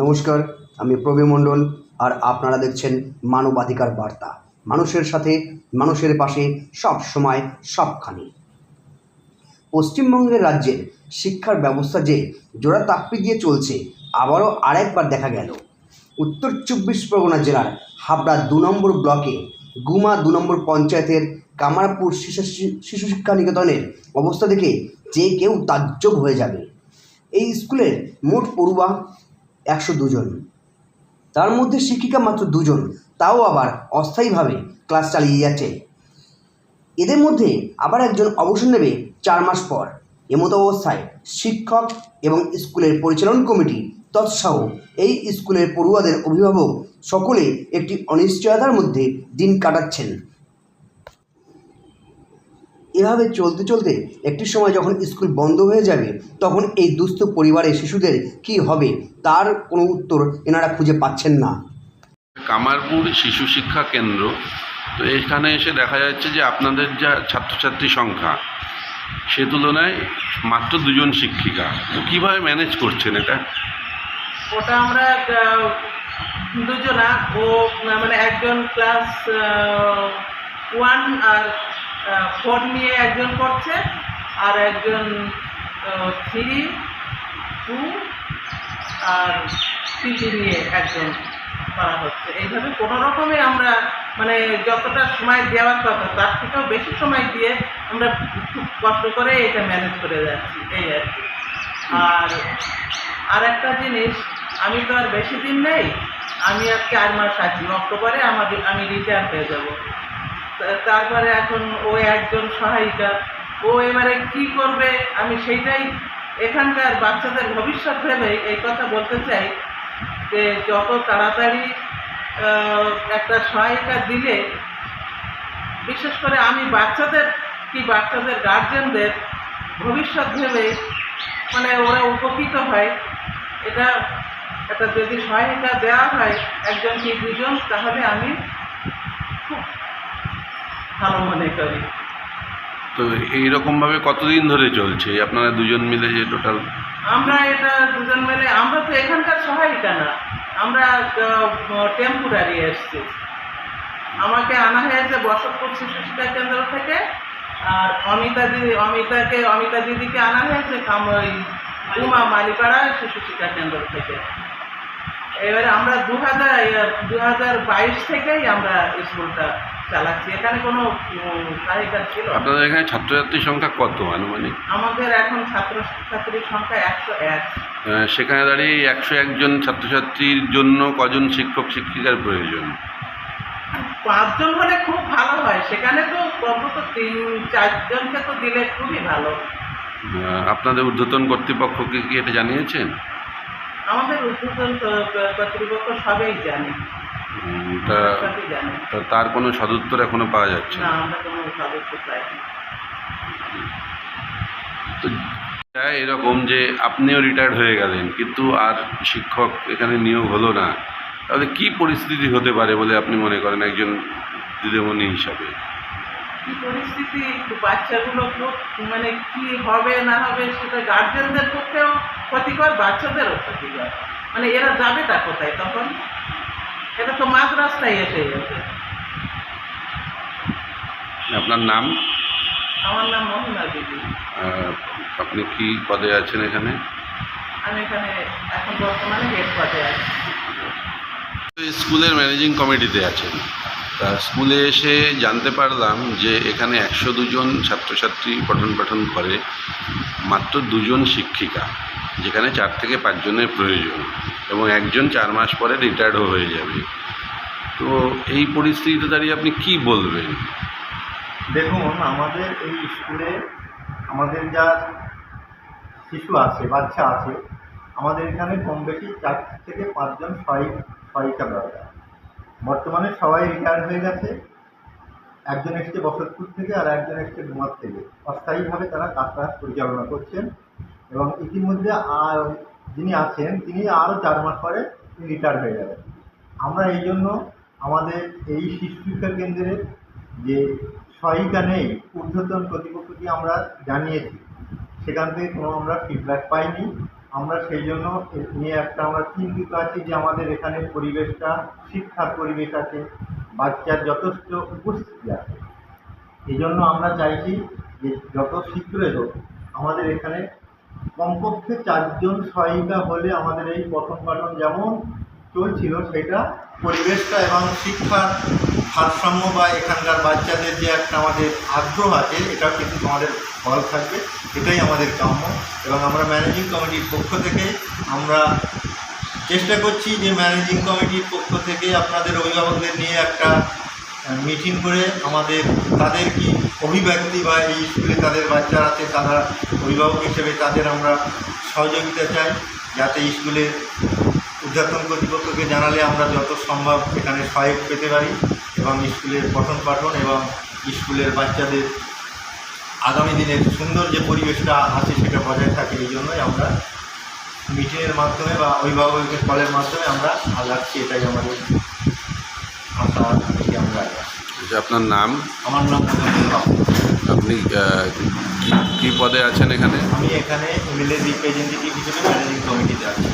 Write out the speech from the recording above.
নমস্কার, আমি প্রবীর মণ্ডল আর আপনারা দেখছেন মানবাধিকার বার্তা। মানুষের সাথে, মানুষের পাশে সব সময়, সবখানে। পশ্চিমবঙ্গের রাজ্যের শিক্ষার ব্যবস্থা যে জোড়া তাপ্পি দিয়ে চলছে, আবারও আরেকবার দেখা গেল। উত্তর চব্বিশ পরগনা জেলার হাবড়া দু নম্বর ব্লকে গুমা দু নম্বর পঞ্চায়েতের কামারপুর শিশু শিক্ষা নিকেতনের অবস্থা দেখে যে কেউ তাজ্জব হয়ে যাবে। এই স্কুলের মোট পড়ুয়া একশো দুজন। তার মধ্যে শিক্ষিকা মাত্র দুজন, তাও আবার অস্থায়ীভাবে ক্লাস চালিয়ে যাচ্ছে। এদের মধ্যে আবার একজন অবসর নেবে চার মাস পর। এমতো অবস্থায় শিক্ষক এবং স্কুলের পরিচালন কমিটি তৎসহ এই স্কুলের পড়ুয়াদের অভিভাবক সকলে একটি অনিশ্চয়তার মধ্যে দিন কাটাচ্ছেন। এভাবে চলতে চলতে একটি সময় যখন স্কুল বন্ধ হয়ে যাবে তখন এই দুস্থ পরিবারের শিশুদের কি হবে? তার কোনো উত্তর এনারা খুঁজে পাচ্ছেন না। কামারপুর শিশু শিক্ষা কেন্দ্র তো এখানে এসে দেখা যাচ্ছে যে আপনাদের যা ছাত্রছাত্রী সংখ্যা সে তুলনায় মাত্র দুজন শিক্ষিকা। তো কীভাবে ম্যানেজ করছেন এটা? ওটা আমরা দুজনা। ও মানে একজন ক্লাস ওয়ান আর ফোর নিয়ে একজন পড়ছে আর একজন থ্রি, টু, আর থ্রি নিয়ে একজন করা হচ্ছে। এইভাবে কোনো রকমে আমরা মানে যতটা সময় দেওয়ার কথা, তার থেকেও বেশি সময় দিয়ে আমরা খুব কষ্ট করে এটা ম্যানেজ করে যাচ্ছি, এই আর কি। আর আর একটা জিনিস, আমি তো আর বেশি দিন নেই, আমি আর চার মাস আছি, অক্টোবরে আমাদের, আমি রিটায়ার হয়ে যাব। তারপরে এখন ও একজন সহায়িকা। ও এবারে কি করবে? আমি সেইটাই এখানকার বাচ্চাদের ভবিষ্যৎ ভেবে এই কথা বলতে চাই যে যত তাড়াতাড়ি একটা সহায়িকা দিলে, বিশেষ করে আমি বাচ্চাদের কি বাচ্চাদের গার্জেনদের ভবিষ্যৎ ভেবে মানে ওরা উপকৃত হয়, এটা একটা যদি সহায়িকা দেওয়া হয়, একজন কি দুজন, তাহলে আমি খুব ভালো মনে করি। তো এইরকমভাবে কতদিন ধরে চলছে? আপনারা দুজন মিলে যে টোটাল আমরা এটা দুজন মিলে আমরা তো এখানকার সহায়িকা না আমরা টেম্পোরারি এসছি। আমাকে আনা হয়েছে বসতপুর শিশু শিক্ষা কেন্দ্র থেকে আর অমিতা দিদি অমিতাকে অমিতা দিদিকে আনা হয়েছে কাম ওই উমা মালিপাড়া শিশু শিক্ষা কেন্দ্র থেকে। এবারে আমরা দু হাজার দু হাজার বাইশ থেকেই আমরা স্কুলটা চালাচ্ছি। এখানে কোনো উম, ছিল আপনাদের এখানে ছাত্রছাত্রীর সংখ্যা কত আনুমানিক? আমাদের এখন ছাত্র ছাত্রীর সংখ্যা একশো এক। সেখানে দাঁড়িয়ে একশো একজন ছাত্রছাত্রীর জন্য কজন শিক্ষক শিক্ষিকার প্রয়োজন? পাঁচজন হলে খুব ভালো হয়। সেখানে তো অন্তত তিন চারজনকে তো দিলে খুবই ভালো। আহ, আপনাদের ঊর্ধ্বতন কর্তৃপক্ষকে কি এটা জানিয়েছেন? আমাদের উদ্বোধন কর্তৃপক্ষ সবাই জানে। তা তার কোনো সদুত্তর এখনও পাওয়া যাচ্ছে না। তো এরকম যে আপনিও রিটায়ার্ড হয়ে গেলেন কিন্তু আর শিক্ষক এখানে নিয়োগ হলো না। তাহলে কি পরিস্থিতি হতে পারে বলে আপনি মনে করেন একজন দিদিমণি হিসাবে? কি পরিস্থিতি? বাচ্চাগুলো মানে কি হবে না হবে সেটা গার্জেনদের পক্ষেও ক্ষতিকর বাচ্চাদেরও ক্ষতিকর। মানে এরা যাবেটা কোথায় তখন? এটা তো মাঝ রাস্তায় এসে গেছে। আপনার নাম? আমার নাম মোহনা দিদি। আপনি কি পদে আছেন এখানে? আমি এখানে এখন বর্তমানে হেড পদে আছি। স্কুলের ম্যানেজিং কমিটিতে আছেন। তা স্কুলে এসে জানতে পারলাম যে এখানে একশো দুজন ছাত্রছাত্রী পঠন পাঠন করে মাত্র দুজন শিক্ষিকা যেখানে চার থেকে পাঁচজনের প্রয়োজন। এবং একজন চার মাস পরে রিটায়ার্ডও হয়ে যাবে। তো এই পরিস্থিতিতে দাঁড়িয়ে আপনি কি বলবেন? দেখুন, আমাদের এই স্কুলে আমাদের যা শিশু আছে, বাচ্চা আছে, আমাদের এখানে কম বেশি চার থেকে পাঁচজন সহায়িক, সহায়িকা দরকার। বর্তমানে সবাই রিটায়ার হয়ে গেছে। একজন এসছে বসতপুর থেকে আর একজন এসছে ডুমার থেকে। অস্থায়ীভাবে তারা কাজটা পরিচালনা করছেন এবং ইতিমধ্যে আর যিনি আছেন, তিনি আরও চার মাস পরে রিটায়ার হয়ে যাবেন। আমরা এই জন্য আমাদের এই শিশু শিক্ষা কেন্দ্রের যে সহায়িকা নেই, ঊর্ধ্বতন কর্তৃপক্ষকে আমরা জানিয়েছি। সেখান থেকে কোনো আমরা ফিডব্যাক পাইনি। আমরা সেই জন্য নিয়ে একটা আমরা চিন্তিত আছি যে আমাদের এখানে পরিবেশটা, শিক্ষার পরিবেশ আছে, বাচ্চার যথেষ্ট উপস্থিতি আছে। এই জন্য আমরা চাইছি যে যত শীঘ্রই হোক আমাদের এখানে কমপক্ষে চারজন সহায়িকা হলে আমাদের এই পঠন পাঠন যেমন চলছিল, সেটা পরিবেশটা এবং শিক্ষার ভারসাম্য বা এখানকার বাচ্চাদের যে একটা আমাদের আগ্রহ আছে, এটাও কিন্তু আমাদের ফল থাকবে। এটাই আমাদের কাম্য এবং আমরা ম্যানেজিং কমিটির পক্ষ থেকে আমরা চেষ্টা করছি যে ম্যানেজিং কমিটির পক্ষ থেকে আপনাদের অভিভাবকদের নিয়ে একটা মিটিং করে আমাদের, তাদের কি অভিব্যক্তি বা এই স্কুলে তাদের বাচ্চারা আছে, তারা অভিভাবক হিসেবে তাদের আমরা সহযোগিতা চাই, যাতে স্কুলের উদ্যাতন কর্তৃপক্ষকে জানালে আমরা যত সম্ভব এখানে সহায়ক পেতে পারি এবং স্কুলের পঠন পাঠন এবং স্কুলের বাচ্চাদের আগামী দিনের সুন্দর যে পরিবেশটা আছে সেটা বজায় থাকে, এই জন্যই আমরা মিটিংয়ের মাধ্যমে বা অভিভাবকের কলের মাধ্যমে আমরা আগাচ্ছি এটাই আমাদের আশা। আচ্ছা আপনার নাম? আমার নাম আপনি কি পদে আছেন এখানে? আমি এখানে এমএলএ রিপ্রেজেন্টেটিভ হিসেবে ম্যানেজিং কমিটিতে আছি।